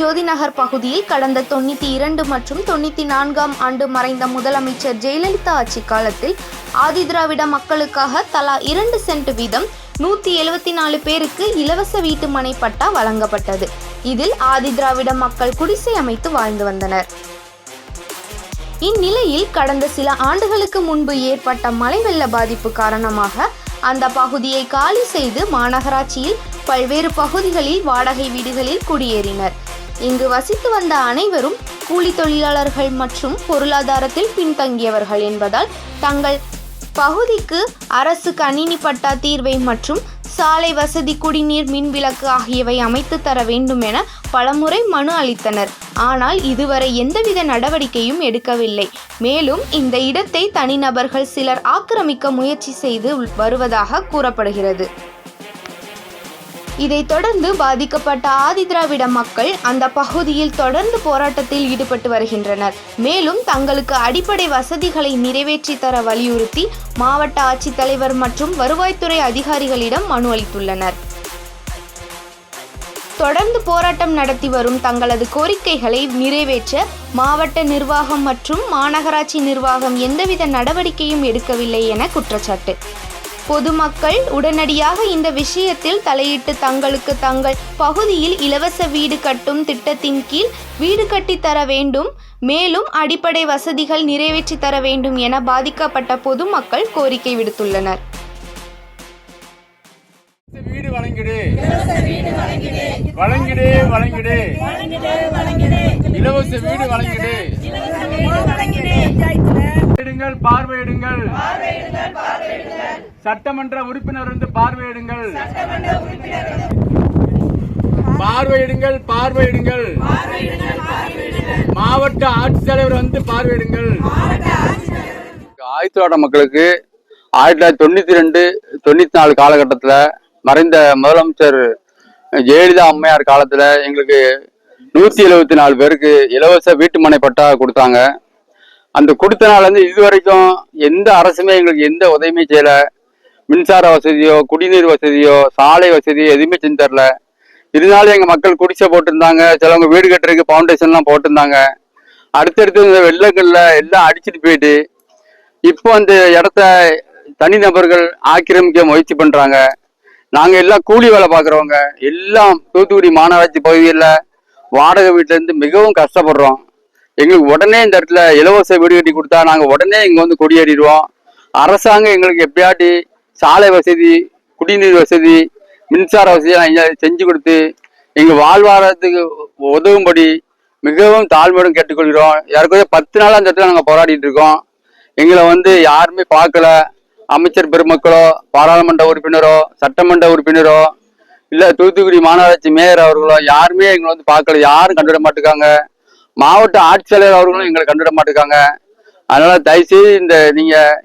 ஜோதி நகர் பகுதியில் கடந்த தொண்ணூற்றி இரண்டு மற்றும் தொண்ணூற்றி நான்காம் ஆண்டு மறைந்த முதலமைச்சர் ஜெயலலிதா ஆட்சி காலத்தில் ஆதிதிராவிட மக்களுக்காக தலா இரண்டு சென்ட் வீதம் நூற்றி எழுபத்தி நாலு பேருக்கு இலவச வீட்டு மனை பட்டா வழங்கப்பட்டது. இதில் ஆதிதிராவிட மக்கள் குடிசை அமைத்து வாழ்ந்து வந்தனர். இந்நிலையில் கடந்த சில ஆண்டுகளுக்கு முன்பு ஏற்பட்ட மழை வெள்ள பாதிப்பு காரணமாக அந்த பகுதியை காலி செய்து மாநகராட்சியில் பல்வேறு பகுதிகளில் வாடகை வீடுகளில் குடியேறினர். இங்கு வசித்து வந்த அனைவரும் கூலி தொழிலாளர்கள் மற்றும் பொருளாதாரத்தில் பின்தங்கியவர்கள் என்பதால் தங்கள் பகுதிக்கு அரசு கணினி பட்டா தீர்வை மற்றும் சாலை வசதி குடிநீர் மின்விளக்கு ஆகியவை அமைத்து தர வேண்டும் என பலமுறை மனு அளித்தனர். ஆனால் இதுவரை எந்தவித நடவடிக்கையும் எடுக்கவில்லை. மேலும் இந்த இடத்தை தனிநபர்கள் சிலர் ஆக்கிரமிக்க முயற்சி செய்து வருவதாக கூறப்படுகிறது. இதைத் தொடர்ந்து பாதிக்கப்பட்ட ஆதிதிராவிட மக்கள் அந்த பகுதியில் தொடர்ந்து போராட்டத்தில் ஈடுபட்டு வருகின்றனர். மேலும் தங்களுக்கு அடிப்படை வசதிகளை நிறைவேற்றி தர வலியுறுத்தி மாவட்ட ஆட்சித்தலைவர் மற்றும் வருவாய்த்துறை அதிகாரிகளிடம் மனு அளித்துள்ளனர். தொடர்ந்து போராட்டம் நடத்தி வரும் தங்களது கோரிக்கைகளை நிறைவேற்ற மாவட்ட நிர்வாகம் மற்றும் மாநகராட்சி நிர்வாகம் எந்தவித நடவடிக்கையும் எடுக்கவில்லை என குற்றச்சாட்டு. பொதுமக்கள் உடனடியாக இந்த விஷயத்தில் தலையிட்டு தங்களுக்கு தங்கள் பகுதியில் இலவச வீடு கட்டும் திட்டத்தின் கீழ் வீடு கட்டித் தர வேண்டும். மேலும் அடிப்படை வசதிகள் நிறைவேற்றி தர வேண்டும் என பாதிக்கப்பட்ட பொதுமக்கள் கோரிக்கை விடுத்துள்ளனர். வீடு வழங்கிடு. வழங்கிடு வழங்கிடு. இலவச வீடு வழங்கிடு. பார்வையிடுங்கள் பார்வையிடுங்கள். சட்டமன்ற உறுப்பினர் வந்து பார்வையிடுங்கள். பார்வையிடுங்கள் பார்வையிடுங்கள். மாவட்ட ஆட்சித்தலைவர் வந்து பார்வையிடுங்கள். ஆயுத்தோட மக்களுக்கு ஆயிரத்தி தொள்ளாயிரத்தி தொண்ணூத்தி ரெண்டு தொண்ணூத்தி நாலு காலகட்டத்தில் மறைந்த முதலமைச்சர் ஜெயலலிதா அம்மையார் காலத்துல எங்களுக்கு நூத்தி எழுபத்தி நாலு பேருக்கு இலவச வீட்டுமனை பட்டா கொடுத்தாங்க. அந்த கொடுத்த நாள்ல இருந்து இது வரைக்கும் எந்த அரசுமே எங்களுக்கு எந்த உதவியுமே செய்யல. மின்சார வசதியோ குடிநீர் வசதியோ சாலை வசதியோ எதுவுமே செஞ்சு தரல. இருந்தாலும் எங்க மக்கள் குடிசை போட்டிருந்தாங்க. சிலவங்க வீடு கட்டுறதுக்கு ஃபவுண்டேஷன்லாம் போட்டிருந்தாங்க. அடுத்தடுத்து இந்த வெள்ளங்கள்ல எல்லாம் அடிச்சிட்டு போயிட்டு இப்போ அந்த இடத்த தனிநபர்கள் ஆக்கிரமிக்க முயற்சி பண்றாங்க. நாங்க எல்லாம் கூலி வேலை பாக்குறவங்க எல்லாம் தூத்துக்குடி மாநகராட்சி பகுதியில் வாடகை வீட்டுல இருந்து மிகவும் கஷ்டப்படுறோம். எங்களுக்கு உடனே இந்த இடத்துல இலவச வீடு கட்டி கொடுத்தா நாங்க உடனே இங்க வந்து குடியேறிடுவோம். அரசாங்கம் எங்களுக்கு எப்படியாட்டி சாலை வசதி குடிநீர் வசதி மின்சார வசதியெல்லாம் செஞ்சு கொடுத்து எங்கள் வாழ்வாதாரத்துக்கு உதவும்படி மிகவும் தாழ்மையுடன் கேட்டுக்கொள்கிறோம். யாருக்கும் பத்து நாள் அந்த இடத்துல நாங்கள் போராடிட்டு இருக்கோம். எங்களை வந்து யாருமே பார்க்கல. அமைச்சர் பெருமக்களோ பாராளுமன்ற உறுப்பினரோ சட்டமன்ற உறுப்பினரோ இல்லை தூத்துக்குடி மாநகராட்சி மேயர் அவர்களோ யாருமே எங்களை வந்து பார்க்கல. யாரும் கண்டுவிட மாட்டுக்காங்க மாவட்ட ஆட்சியாளர் அவர்களும் எங்களை கண்டுவிட மாட்டுக்காங்க அதனால தயவுசெய்து இந்த நீங்கள்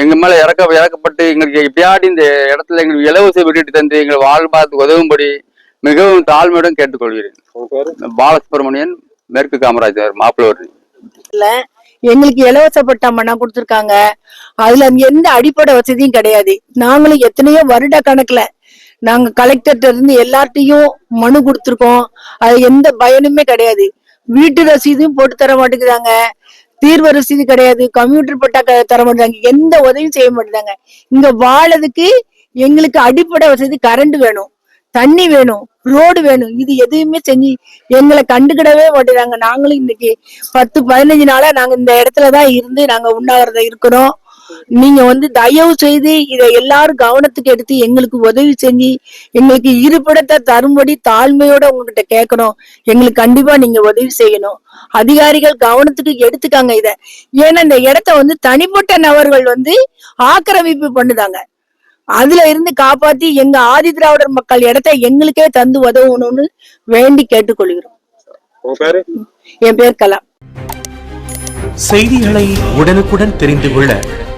எங்க மேல இறக்க இறக்கப்பட்டு எங்களுக்கு எப்படியாடி இந்த இடத்துல எங்களுக்கு இலவச வீடு தந்து எங்களை வாழ்வாதத்துக்கு உதவும்படி மிகவும் தாழ்மையுடன் கேட்டுக்கொள்கிறேன். பாலசுப்ரமணியன் மேற்கு காமராஜர் மாப்பிள்ளவர் இல்லை எங்களுக்கு இலவச பட்டா கொடுத்துருக்காங்க. அதுல எந்த அடிப்படை வசதியும் கிடையாது. நாங்களும் எத்தனையோ வருட கணக்குல நாங்க கலெக்டர்கிட்ட இருந்து எல்லார்ட்டையும் மனு கொடுத்துருக்கோம். அது எந்த பயனுமே கிடையாது. வீட்டு ரசீதும் போட்டு தர மாட்டேங்கிறாங்க. தீர்வு ரசீது கிடையாது. கம்ப்யூட்டர் பட்டா தர மாட்டாங்க. எந்த உதவியும் செய்ய மாட்டாங்க. இங்க வாழறதுக்கு எங்களுக்கு அடிப்படை வசதி கரண்ட் வேணும். தண்ணி வேணும். ரோடு வேணும். இது எதுவுமே செஞ்சு எங்களை கண்டுக்கிடவே மாட்டேறாங்க. நாங்களும் இன்னைக்கு பத்து பதினஞ்சு நாளா நாங்க இந்த இடத்துலதான் இருந்து நாங்க உண்ணாவிரதம் இருக்கிறோம். நீங்க வந்து தயவு செய்து இதை எல்லாரும் கவனத்துக்கு எடுத்து எங்களுக்கு உதவி செஞ்சு எங்களுக்கு இருப்பிடத்தை தரும்படி தாழ்மையோட உங்ககிட்ட கேட்கணும். எங்களுக்கு கண்டிப்பா நீங்க உதவி செய்யணும். அதிகாரிகள் கவனத்துக்கு எடுத்துக்காங்க இத. ஏன்னா இந்த இடத்த வந்து தனிப்பட்ட நபர்கள் வந்து ஆக்கிரமிப்பு பண்ணுதாங்க. அதுல இருந்து காப்பாத்தி எங்க ஆதி திராவிடர் மக்கள் இடத்தை எங்களுக்கே தந்து உதவணும்னு வேண்டி கேட்டுக்கொள்கிறோம். என் பேர் கலா. செய்திகளை உடனுக்குடன் தெரிந்து கொள்ள